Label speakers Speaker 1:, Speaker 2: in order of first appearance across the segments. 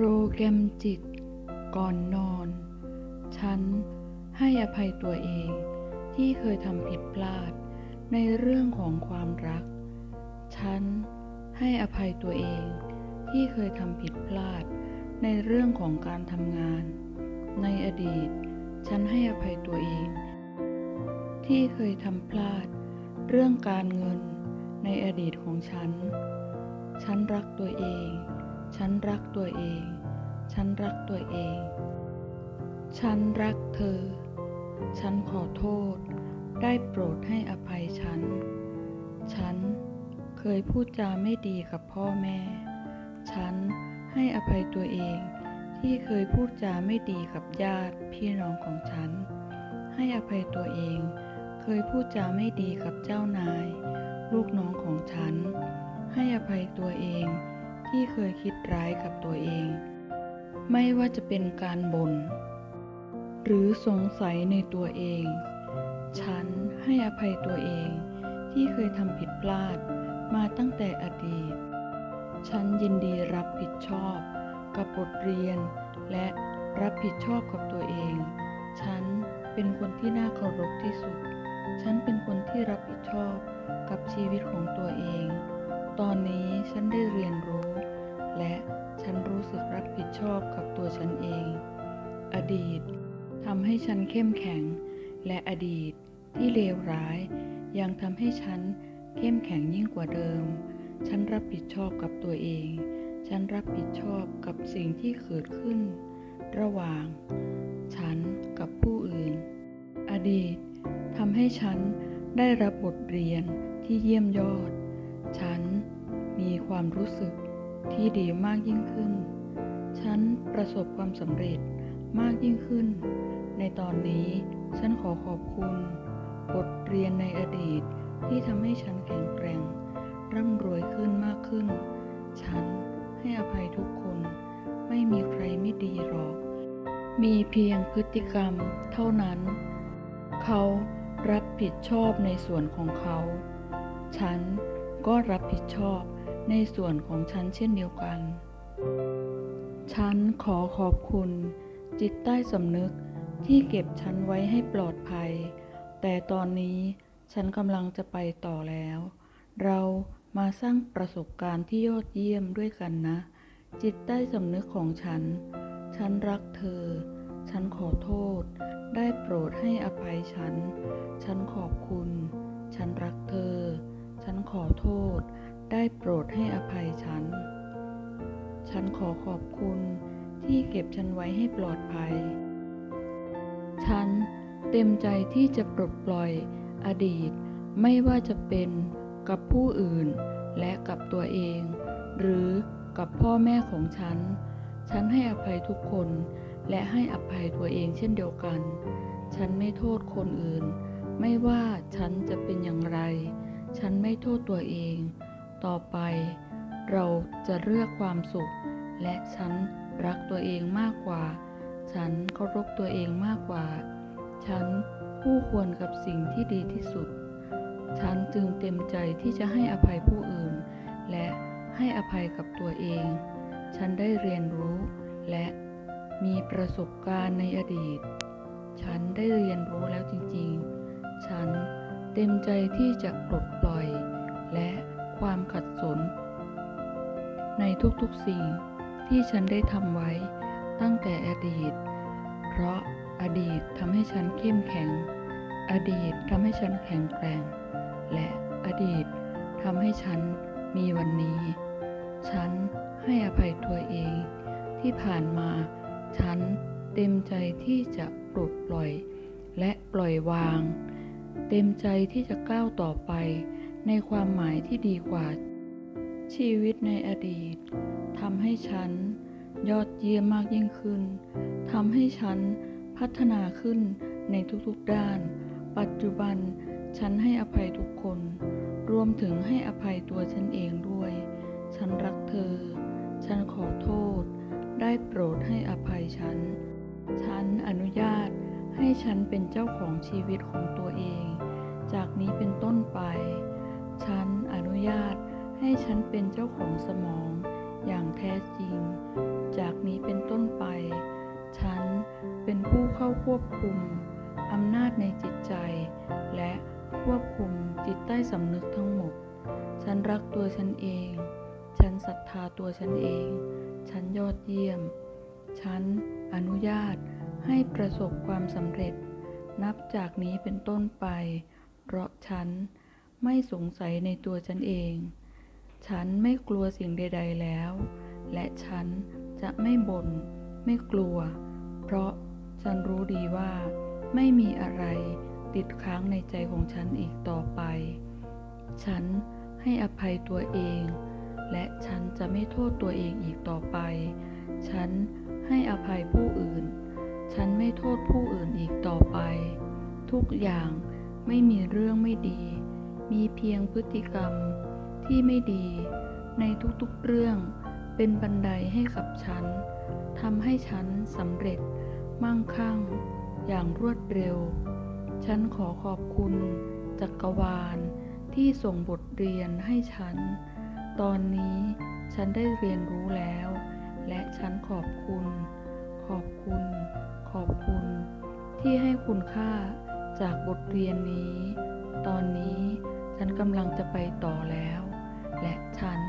Speaker 1: โปรแกรมจิต ก่อนนอน ฉันให้อภัยตัวเองที่เคยทำผิดพลาดในเรื่องของความรัก ฉันให้อภัยตัวเองที่เคยทำผิดพลาดในเรื่องของการทำงาน ในอดีต ฉันให้อภัยตัวเอง ที่เคยทำพลาด เรื่องการเงินในอดีตของฉัน ฉันรักตัวเอง ฉันรักตัวเอง ฉันรักตัวเอง ฉันรักเธอ ฉันขอโทษ ได้โปรดให้อภัยฉัน ฉันเคยพูดจาไม่ดีกับพ่อแม่ ฉันให้อภัยตัวเองที่เคยพูดจาไม่ดีกับญาติพี่น้องของฉัน ให้อภัยตัวเอง เคยพูดจาไม่ดีกับเจ้านาย ลูกน้องของฉัน ให้อภัยตัวเอง ที่เคยคิดร้ายกับตัวเอง ไม่ว่าจะเป็นการบน่นหรือสงสัยในตัวเอง ฉันให้อภัยตัวเองที่เคยทำผิดพลาดมาตั้งแต่อดีต ฉันยินดีรับผิดชอบ กับบทเรียน และรับผิดชอบกับตัวเอง ฉันเป็นคนที่น่าเคารพที่สุด ฉันเป็นคนที่รับผิดชอบกับชีวิตของตัวเอง ตอนนี้ฉันได้เรียนรู้ และฉันรู้สึกรับผิดชอบกับตัวฉันเอง อดีตทำให้ฉันเข้มแข็ง และอดีตที่เลวร้าย ยังทำให้ฉันเข้มแข็งยิ่งกว่าเดิม ฉันรับผิดชอบกับตัวเอง ฉันรับผิดชอบกับสิ่งที่เกิดขึ้น ระหว่าง ฉันกับผู้อื่น อดีตทำให้ฉันได้รับบทเรียนที่เยี่ยมยอด ฉันมีความรู้สึก ที่ดีมากยิ่งขึ้น ฉันประสบความสำเร็จมากยิ่งขึ้น ในตอนนี้ฉันขอขอบคุณบทเรียนในอดีตที่ทำให้ฉันแข็งแกร่ง ร่ำรวยขึ้นมากขึ้น ฉันให้อภัยทุกคน ไม่มีใครไม่ดีหรอก มีเพียงพฤติกรรมเท่านั้น เขารับผิดชอบในส่วนของเขา ฉันก็รับผิดชอบ ในส่วนของฉันเช่นเดียวกัน ฉันขอขอบคุณ จิตใต้สำนึกที่เก็บฉันไว้ให้ปลอดภัย แต่ตอนนี้ฉันกำลังจะไปต่อแล้ว เรามาสร้างประสบการณ์ที่ยอดเยี่ยมด้วยกันนะ จิตใต้สำนึกของฉัน ฉันรักเธอ ฉันขอโทษ ได้โปรดให้อภัยฉัน ฉันขอบคุณ ฉันรักเธอ ฉันขอโทษ ได้โปรดให้อภัยฉัน ฉันขอขอบคุณที่เก็บฉันไว้ให้ปลอดภัย ฉันเต็มใจที่จะปลดปล่อยอดีตไม่ว่าจะเป็นกับผู้อื่นและกับตัวเอง หรือกับพ่อแม่ของฉัน ฉันให้อภัยทุกคนและให้อภัยตัวเองเช่นเดียวกัน ฉันไม่โทษคนอื่น ไม่ว่าฉันจะเป็นอย่างไร ฉันไม่โทษตัวเอง ต่อไป เราจะเลือกความสุข และฉันรักตัวเองมากกว่า ฉันเคารพตัวเองมากกว่า ฉันคู่ควรกับสิ่งที่ดีที่สุด ฉันจึงเต็มใจที่จะให้อภัยผู้อื่น และให้อภัยกับตัวเอง ฉันได้เรียนรู้และมีประสบการณ์ในอดีต ฉันได้เรียนรู้แล้วจริงๆ ฉันเต็มใจที่จะปลดปล่อย ความขัดสน ในทุกๆสิ่งที่ฉันได้ทำไว้ตั้งแต่อดีต เพราะอดีตทำให้ฉันเข้มแข็ง อดีตทำให้ฉันแข็งแกร่ง และอดีตทำให้ฉันมีวันนี้ ฉันให้อภัยตัวเอง ที่ผ่านมา ฉันเต็มใจที่จะปลดปล่อย และปล่อยวาง เต็มใจที่จะก้าวต่อไป ในความหมายที่ดีกว่า ชีวิตในอดีตทำให้ฉันยอดเยี่ยมมากยิ่งขึ้นทำให้ฉันพัฒนาขึ้นในทุกๆด้าน ปัจจุบันฉันให้อภัยทุกคน รวมถึงให้อภัยตัวฉันเองด้วย ฉันรักเธอ ฉันขอโทษ ได้โปรดให้อภัยฉัน ฉันอนุญาตให้ฉันเป็นเจ้าของชีวิตของตัวเอง จากนี้เป็นต้นไป ฉันอนุญาตให้ฉันเป็นเจ้าของสมองอย่างแท้จริง จากนี้เป็นต้นไป ฉันเป็นผู้เข้าควบคุมอำนาจในจิตใจ และควบคุมจิตใต้สำนึกทั้งหมด ฉันรักตัวฉันเอง ฉันศรัทธาตัวฉันเอง ฉันยอดเยี่ยม ฉันอนุญาตให้ประสบความสำเร็จ นับจากนี้เป็นต้นไป เพราะฉัน ไม่สงสัยในตัวฉันเอง ฉันไม่กลัวสิ่งใด ๆแล้ว และฉันจะไม่บน่นไม่กลัว เพราะฉันรู้ดีว่าไม่มีอะไรติดค้างในใจของฉันอีกต่อไป ฉันให้อภัยตัวเอง และฉันจะไม่โทษตัวเองอีกต่อไป ฉันให้อภัยผู้อื่น ฉันไม่โทษผู้อื่นอีกต่อไป ทุกอย่างไม่มีเรื่องไม่ดี มีเพียงพฤติกรรมที่ไม่ดีในทุกๆเรื่องเป็นบันไดให้กับฉันทำให้ฉันสำเร็จมั่งคั่ง อย่างรวดเร็ว ฉันขอขอบคุณ จักรวาลที่ส่งบทเรียนให้ฉัน ตอนนี้ฉันได้เรียนรู้แล้ว และฉันขอบคุณ ขอบคุณ ขอบคุณ ที่ให้คุณค่าจากบทเรียนนี้ ตอนนี้ ฉันกำลังจะไปต่อแล้ว และฉัน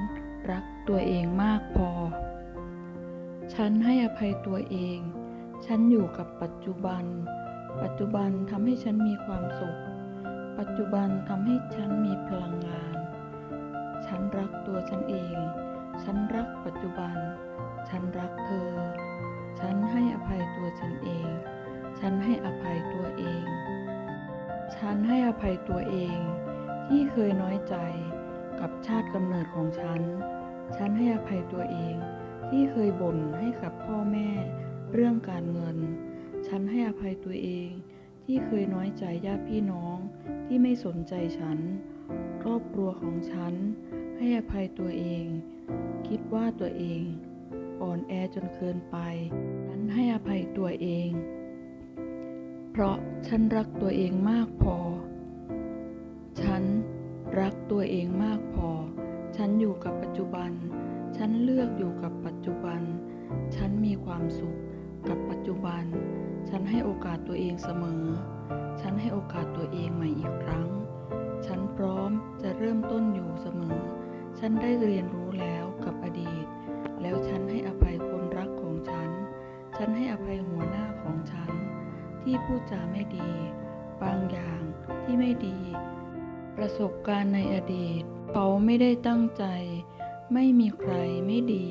Speaker 1: รักตัวเองมากพอ ฉันให้อภัยตัวเอง ฉันอยู่กับปัจจุบัน ปัจจุบันทำให้ฉันมีความสุข ปัจจุบันทำให้ฉันมีพลังงาน ฉันรักตัวฉันเอง ฉันรักปัจจุบัน ฉันรักเธอ ฉันให้อภัยตัวฉันเอง ฉันให้อภัยตัวเอง ฉันให้อภัยตัวเอง ที่เคยน้อยใจกับชาติกำเนิดของฉัน ฉันให้อภัยตัวเองที่เคยบ่นให้กับพ่อแม่ เรื่องการเงิน ฉันให้อภัยตัวเองที่เคยน้อยใจญาติพี่น้องที่ไม่สนใจฉัน ครอบครัวของฉัน ให้อภัยตัวเอง คิดว่าตัวเองอ่อนแอจนเกินไป ฉันให้อภัยตัวเอง เพราะฉันรักตัวเองมากพอ รักตัวเองมากพอ ฉันอยู่กับปัจจุบัน ฉันเลือกอยู่กับปัจจุบัน ฉันมีความสุขกับปัจจุบัน ฉันให้โอกาสตัวเองเสมอ ฉันให้โอกาสตัวเองใหม่อีกครั้ง ฉันพร้อมจะเริ่มต้นอยู่เสมอ ฉันได้เรียนรู้แล้วกับอดีต แล้วฉันให้อภัยคนรักของฉัน ฉันให้อภัยหัวหน้าของฉัน ที่พูดจาไม่ดี บางอย่างที่ไม่ดี ประสบการณ์ในอดีต เขาไม่ได้ตั้งใจ ไม่มีใครไม่ดี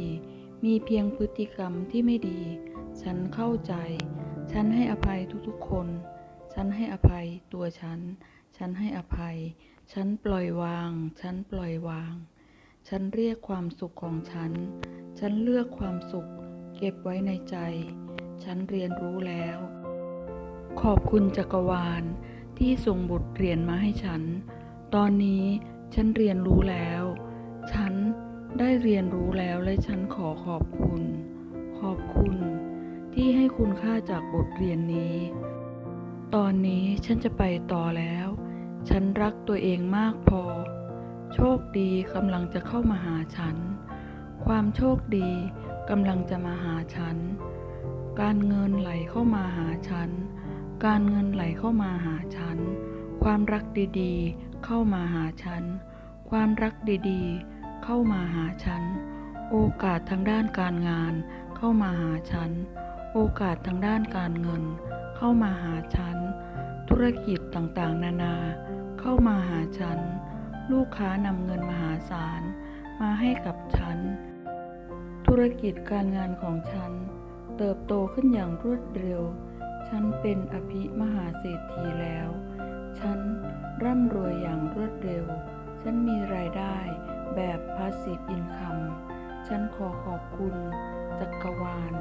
Speaker 1: มีเพียงพฤติกรรมที่ไม่ดี ฉันเข้าใจ ฉันให้อภัยทุกๆคน ฉันให้อภัยตัวฉัน ฉันให้อภัย ฉันปล่อยวาง ฉันปล่อยวาง ฉันเรียกความสุขของฉัน ฉันเลือกความสุข เก็บไว้ในใจ ฉันเรียนรู้แล้ว ขอบคุณจักรวาลที่ส่งบทเรียนมาให้ฉัน ตอนนี้ฉันเรียนรู้แล้ว ฉันได้เรียนรู้แล้วและฉันขอขอบคุณ ขอบคุณที่ให้คุณค่าจากบทเรียนนี้ ตอนนี้ฉันจะไปต่อแล้ว ฉันรักตัวเองมากพอ โชคดีกำลังจะเข้ามาหาฉัน ความโชคดีกำลังจะมาหาฉัน การเงินไหลเข้ามาหาฉัน การเงินไหลเข้ามาหาฉัน ความรักดีๆ เข้ามาหาฉัน ความรักดีๆ เข้ามาหาฉัน โอกาสทางด้านการงาน เข้ามาหาฉัน โอกาสทางด้านการเงิน เข้ามาหาฉัน ธุรกิจต่างๆ นานา เข้ามาหาฉัน ลูกค้านำเงินมหาศาล มาให้กับฉัน ธุรกิจการงานของฉัน เติบโตขึ้นอย่างรวดเร็ว ฉันเป็นอภิมหาเศรษฐีแล้ว ฉัน ร่ำรวยอย่างรวดเร็ว ฉันมีรายได้แบบ passive income ฉันขอขอบคุณ จักรวาล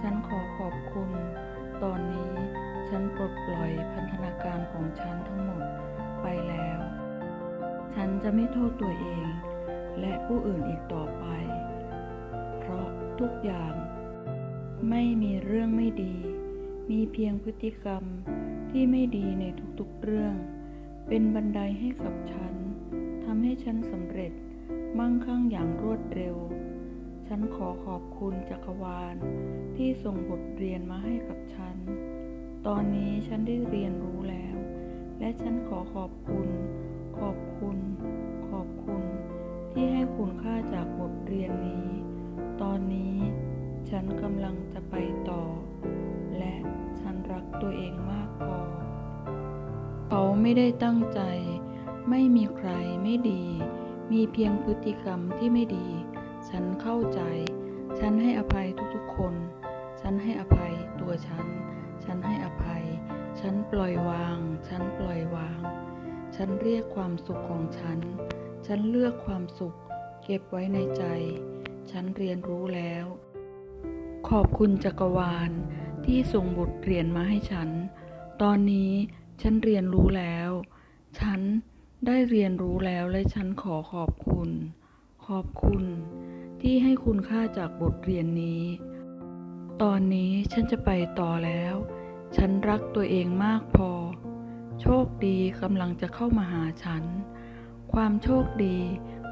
Speaker 1: ฉันขอขอบคุณ ตอนนี้ฉันปลดปล่อยพันธนาการของฉันทั้งหมดไปแล้ว ฉันจะไม่โทษตัวเอง และผู้อื่นอีกต่อไป เพราะทุกอย่าง ไม่มีเรื่องไม่ดี มีเพียงพฤติกรรมที่ไม่ดีในทุกๆเรื่อง เป็นบันไดให้กับฉันทำให้ฉันสำเร็จมั่งคั่งอย่างรวดเร็ว ฉันขอขอบคุณจักรวาลที่ส่งบทเรียนมาให้กับฉัน ตอนนี้ฉันได้เรียนรู้แล้ว และฉันขอขอบคุณ ขอบคุณ ขอบคุณ ที่ให้คุณค่าจากบทเรียนนี้ ตอนนี้ฉันกำลังจะไปต่อ และฉันรักตัวเอง ไม่ได้ตั้งใจ ไม่มีใครไม่ดี มีเพียงพฤติกรรมที่ไม่ดี ฉันเข้าใจ ฉันให้อภัยทุกๆคน ฉันให้อภัยตัวฉัน ฉันให้อภัย ฉันปล่อยวาง ฉันปล่อยวาง ฉันเรียกความสุขของฉัน ฉันเลือกความสุข เก็บไว้ในใจ ฉันเรียนรู้แล้ว ขอบคุณจักรวาลที่ส่งบทเรียนมาให้ฉัน ตอนนี้ ฉันเรียนรู้แล้ว ฉันได้เรียนรู้แล้วและฉันขอขอบคุณ ขอบคุณ ที่ให้คุณค่าจากบทเรียนนี้ ตอนนี้ฉันจะไปต่อแล้ว ฉันรักตัวเองมากพอ โชคดีกำลังจะเข้ามาหาฉัน ความโชคดี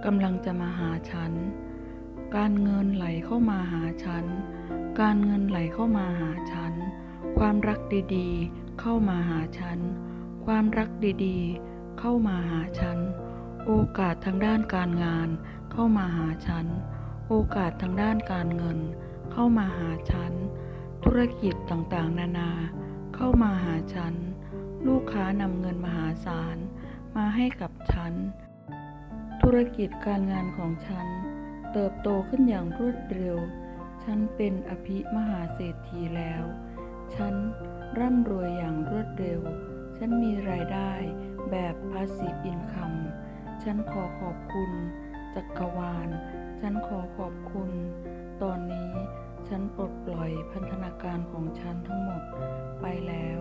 Speaker 1: กำลังจะมาหาฉัน การเงินไหลเข้ามาหาฉัน การเงินไหลเข้ามาหาฉัน ความรักดีๆ เข้ามาหาฉัน ความรักดีๆ เข้ามาหาฉัน โอกาสทางด้านการงาน เข้ามาหาฉัน โอกาสทางด้านการเงิน เข้ามาหาฉัน ธุรกิจต่างๆ นานา เข้ามาหาฉัน ลูกค้านำเงินมหาศาล มาให้กับฉัน ธุรกิจการงานของฉัน เติบโตขึ้นอย่างรวดเร็ว ฉันเป็นอภิมหาเศรษฐีแล้ว ฉันร่ำรวยอย่างรวดเร็ว ฉันมีรายได้แบบ passive income ฉันขอขอบคุณจักรวาล ฉันขอขอบคุณ ตอนนี้ฉันปลดปล่อยพันธนาการของฉันทั้งหมดไปแล้ว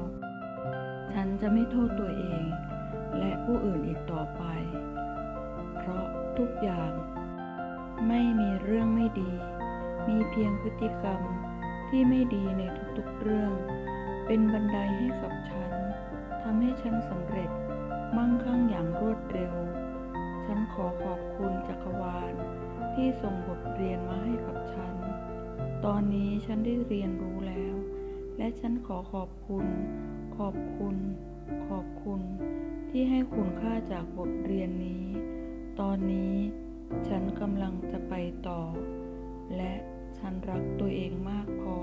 Speaker 1: ฉันจะไม่โทษตัวเอง และผู้อื่นอีกต่อไป เพราะทุกอย่าง ไม่มีเรื่องไม่ดี มีเพียงพฤติกรรม ที่ไม่ดีในทุกๆเรื่อง เป็นบันไดให้กับฉันทำให้ฉันสำเร็จมั่งคั่งอย่างรวดเร็ว ฉันขอขอบคุณจักรวาลที่ส่งบทเรียนมาให้กับฉัน ตอนนี้ฉันได้เรียนรู้แล้ว และฉันขอขอบคุณ ขอบคุณ ขอบคุณ ที่ให้คุณค่าจากบทเรียนนี้ ตอนนี้ฉันกำลังจะไปต่อ และ ฉันรักตัวเองมากพอ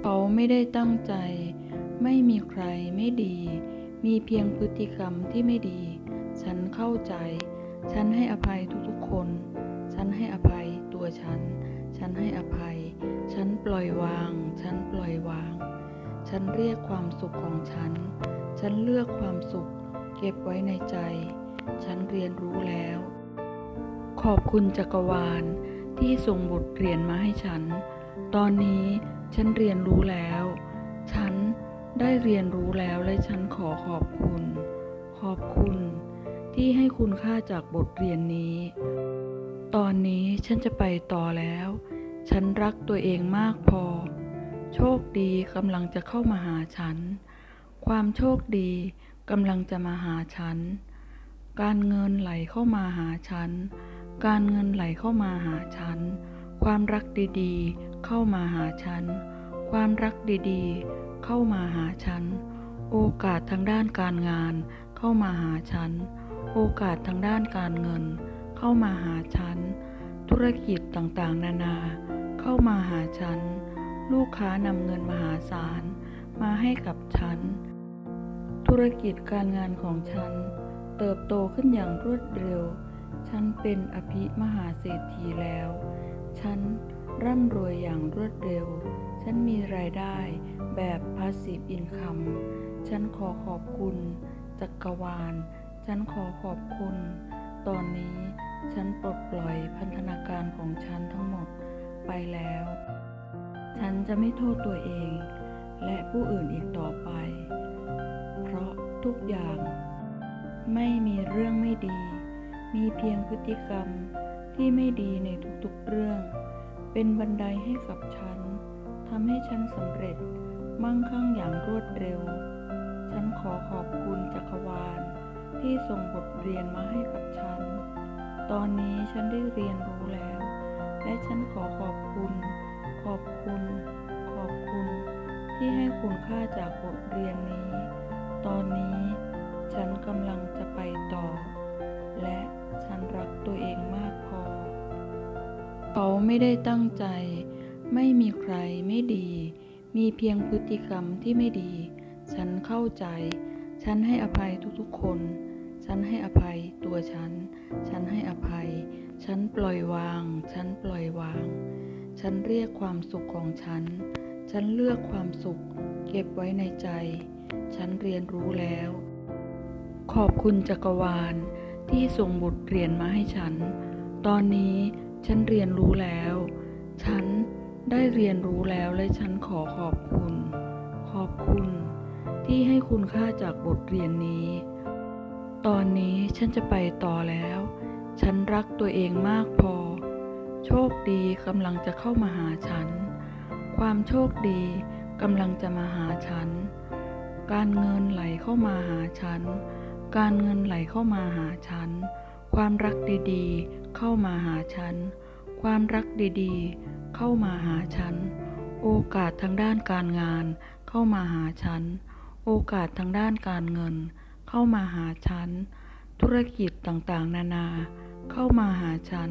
Speaker 1: เขาไม่ได้ตั้งใจ ไม่มีใครไม่ดี มีเพียงพฤติกรรมที่ไม่ดี ฉันเข้าใจ ฉันให้อภัยทุกๆคน ฉันให้อภัยตัวฉัน ฉันให้อภัย ฉันปล่อยวาง ฉันปล่อยวาง ฉันเรียกความสุขของฉัน ฉันเลือกความสุข เก็บไว้ในใจ ฉันเรียนรู้แล้ว ขอบคุณจักรวาล ที่ส่งบทเรียนมาให้ฉัน ตอนนี้ฉันเรียนรู้แล้ว ฉันได้เรียนรู้แล้วและฉันขอขอบคุณ ขอบคุณ ที่ให้คุณค่าจากบทเรียนนี้ ตอนนี้ฉันจะไปต่อแล้ว ฉันรักตัวเองมากพอ โชคดีกำลังจะเข้ามาหาฉัน ความโชคดีกำลังจะมาหาฉัน การเงินไหลเข้ามาหาฉัน การเงินไหลเข้ามาหาฉัน ความรักดีๆ เข้ามาหาฉัน ความรักดีๆ เข้ามาหาฉัน โอกาสทางด้านการงานเข้ามาหาฉัน โอกาสทางด้านการเงิน เข้ามาหาฉัน ธุรกิจต่างๆ นานา เข้ามาหาฉัน ลูกค้านำเงินมหาศาลมาให้กับฉัน ธุรกิจการงานของฉัน เติบโตขึ้นอย่างรวดเร็ว ฉันเป็นอภิมหาเศรษฐีแล้ว ฉันร่ำรวยอย่างรวดเร็ว ฉันมีรายได้แบบ passive income ฉันขอขอบคุณจักรวาล ฉันขอขอบคุณ ตอนนี้ฉันปลดปล่อยพันธนาการของฉันทั้งหมดไปแล้ว ฉันจะไม่โทษตัวเอง และผู้อื่นอีกต่อไป เพราะทุกอย่างไม่มีเรื่องไม่ดี มีเพียงพฤติกรรมที่ไม่ดีในทุกๆเรื่อง เป็นบันไดให้กับฉันทำให้ฉันสำเร็จมั่งคั่งอย่างรวดเร็ว ฉันขอขอบคุณจักรวาลที่ส่งบทเรียนมาให้กับฉัน ตอนนี้ฉันได้เรียนรู้แล้ว และฉันขอขอบคุณ ขอบคุณ ขอบคุณ ที่ให้คุณค่าจากบทเรียนนี้ ตอนนี้ฉันกำลังจะไปต่อ และ ฉันรักตัวเองมากพอ เขาไม่ได้ตั้งใจ ไม่มีใครไม่ดี มีเพียงพฤติกรรมที่ไม่ดี ฉันเข้าใจ ฉันให้อภัยทุกๆคน ฉันให้อภัยตัวฉัน ฉันให้อภัย ฉันปล่อยวาง ฉันปล่อยวาง ฉันเรียกความสุขของฉัน ฉันเลือกความสุข เก็บไว้ในใจ ฉันเรียนรู้แล้ว ขอบคุณจักรวาล ที่ส่งบทเรียนมาให้ฉัน ตอนนี้ฉันเรียนรู้แล้ว ฉันได้เรียนรู้แล้วและฉันขอขอบคุณ ขอบคุณ ที่ให้คุณค่าจากบทเรียนนี้ ตอนนี้ฉันจะไปต่อแล้ว ฉันรักตัวเองมากพอ โชคดีกำลังจะเข้ามาหาฉัน ความโชคดีกำลังจะมาหาฉัน การเงินไหลเข้ามาหาฉัน การเงินไหลเข้ามาหาฉัน ความรักดีๆ เข้ามาหาฉัน ความรักดีๆ เข้ามาหาฉัน โอกาสทางด้านการงานเข้ามาหาฉัน โอกาสทางด้านการเงิน เข้ามาหาฉัน ธุรกิจต่างๆ นานา เข้ามาหาฉัน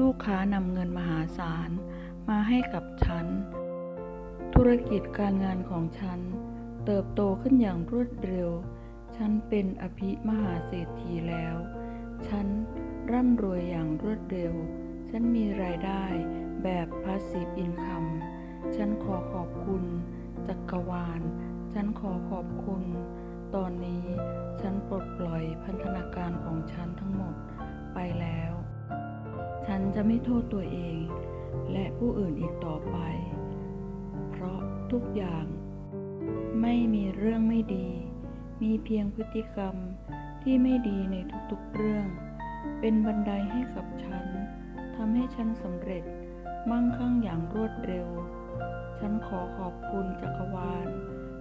Speaker 1: ลูกค้านำเงินมหาศาล มาให้กับฉัน ธุรกิจการงานของฉัน เติบโตขึ้นอย่างรวดเร็ว ฉันเป็นอภิมหาเศรษฐีแล้ว ฉันร่ำรวยอย่างรวดเร็ว ฉันมีรายได้แบบ passive income ฉันขอขอบคุณจักรวาล ฉันขอขอบคุณ ตอนนี้ฉันปลดปล่อยพันธนาการของฉันทั้งหมดไปแล้ว ฉันจะไม่โทษตัวเอง และผู้อื่นอีกต่อไป เพราะทุกอย่างไม่มีเรื่องไม่ดี มีเพียงพฤติกรรมที่ไม่ดีในทุกๆเรื่อง เป็นบันไดให้กับฉันทำให้ฉันสำเร็จมั่งคั่งอย่างรวดเร็ว ฉันขอขอบคุณจักรวาล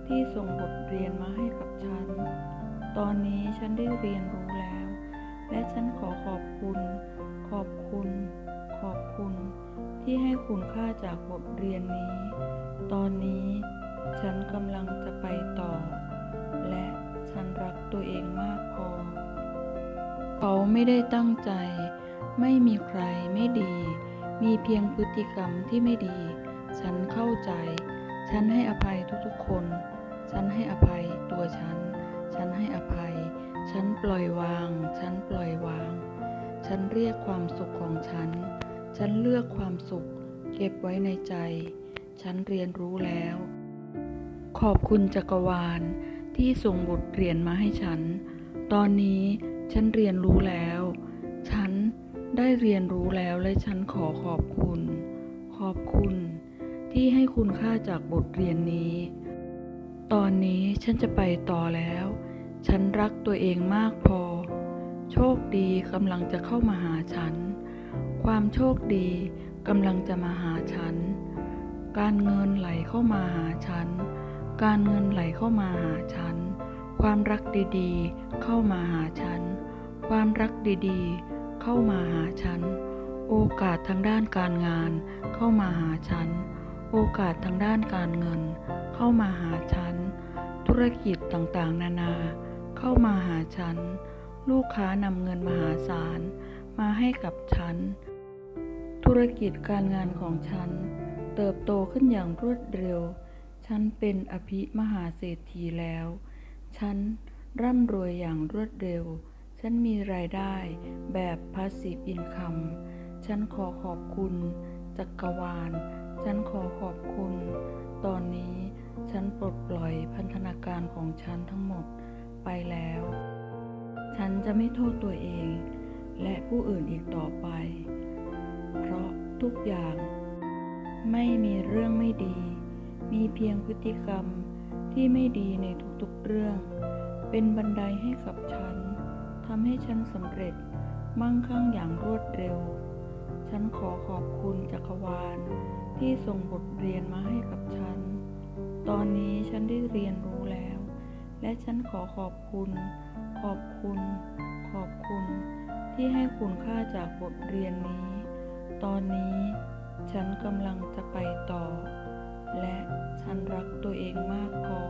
Speaker 1: ที่ส่งบทเรียนมาให้กับฉัน ตอนนี้ฉันได้เรียนรู้แล้ว และฉันขอขอบคุณ ขอบคุณ ขอบคุณ ที่ให้คุณค่าจากบทเรียนนี้ ตอนนี้ฉันกำลังจะไปต่อ ฉันรักตัวเองมากพอ เขาไม่ได้ตั้งใจ ไม่มีใครไม่ดี มีเพียงพฤติกรรมที่ไม่ดี ฉันเข้าใจ ฉันให้อภัยทุกๆคน ฉันให้อภัยตัวฉัน ฉันให้อภัย ฉันปล่อยวาง ฉันปล่อยวาง ฉันเรียกความสุขของฉัน ฉันเลือกความสุข เก็บไว้ในใจ ฉันเรียนรู้แล้ว ขอบคุณจักรวาล ที่ส่งบทเรียนมาให้ฉัน ตอนนี้ฉันเรียนรู้แล้ว ฉันได้เรียนรู้แล้วและฉันขอขอบคุณ ขอบคุณ ที่ให้คุณค่าจากบทเรียนนี้ ตอนนี้ฉันจะไปต่อแล้ว ฉันรักตัวเองมากพอ โชคดีกำลังจะเข้ามาหาฉัน ความโชคดีกำลังจะมาหาฉัน การเงินไหลเข้ามาหาฉัน การเงินไหลเข้ามาหาฉัน ความรักดีๆ เข้ามาหาฉัน ความรักดีๆ เข้ามาหาฉัน โอกาสทางด้านการงาน เข้ามาหาฉัน โอกาสทางด้านการเงิน เข้ามาหาฉัน ธุรกิจต่างๆ นานา เข้ามาหาฉัน ลูกค้านำเงินมหาศาล มาให้กับฉัน ธุรกิจการงานของฉัน เติบโตขึ้นอย่างรวดเร็ว ฉันเป็นอภิมหาเศรษฐีแล้ว ฉันร่ำรวยอย่างรวดเร็ว ฉันมีรายได้แบบ passive income ฉันขอขอบคุณจักรวาล ฉันขอขอบคุณ ตอนนี้ฉันปลดปล่อยพันธนาการของฉันทั้งหมดไปแล้ว ฉันจะไม่โทษตัวเอง และผู้อื่นอีกต่อไป เพราะทุกอย่างไม่มีเรื่องไม่ดี มีเพียงพฤติกรรมที่ไม่ดีในทุกๆเรื่อง เป็นบันไดให้กับฉันทำให้ฉันสำเร็จมั่งคั่งอย่างรวดเร็ว ฉันขอขอบคุณจักรวาลที่ส่งบทเรียนมาให้กับฉัน ตอนนี้ฉันได้เรียนรู้แล้ว และฉันขอขอบคุณ ขอบคุณ ขอบคุณ ที่ให้คุณค่าจากบทเรียนนี้ ตอนนี้ฉันกำลังจะไปต่อ และฉันรักตัวเองมากพอ